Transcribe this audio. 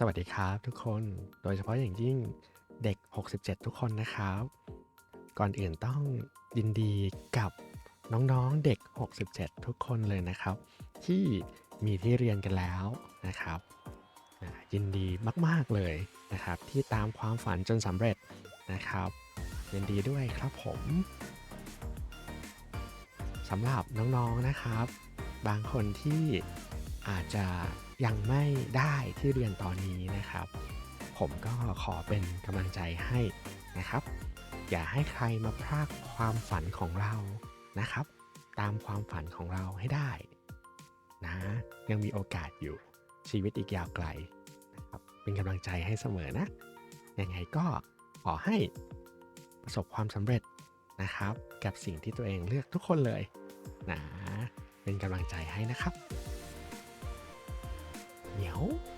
สวัสดีครับทุกคน โดยเฉพาะอย่างยิ่งเด็ก 67 ทุกคนนะครับ ก่อนอื่นต้องยินดีกับน้องๆเด็ก 67 ทุกคนเลยนะครับ ที่มีที่เรียนกันแล้วนะครับ ยินดีมาก ๆ เลยนะครับ ที่ตามความฝันจนสำเร็จนะครับ ยินดีด้วยครับผมสำหรับน้องๆนะครับ บางคนที่อาจจะ ยังไม่ได้ที่เรียนตอนนี้นะครับ ผมก็ขอเป็นกำลังใจให้นะครับ อย่าให้ใครมาพรากความฝันของเรานะครับ ตามความฝันของเราให้ได้นะยังมีโอกาสอยู่ชีวิตอีกยาวไกลนะครับเป็นกำลังใจให้เสมอนะ ยังไงก็ขอให้ประสบความสำเร็จนะครับ กับสิ่งที่ตัวเองเลือกทุกคนเลยนะเป็นกำลังใจให้นะครับ เหนียว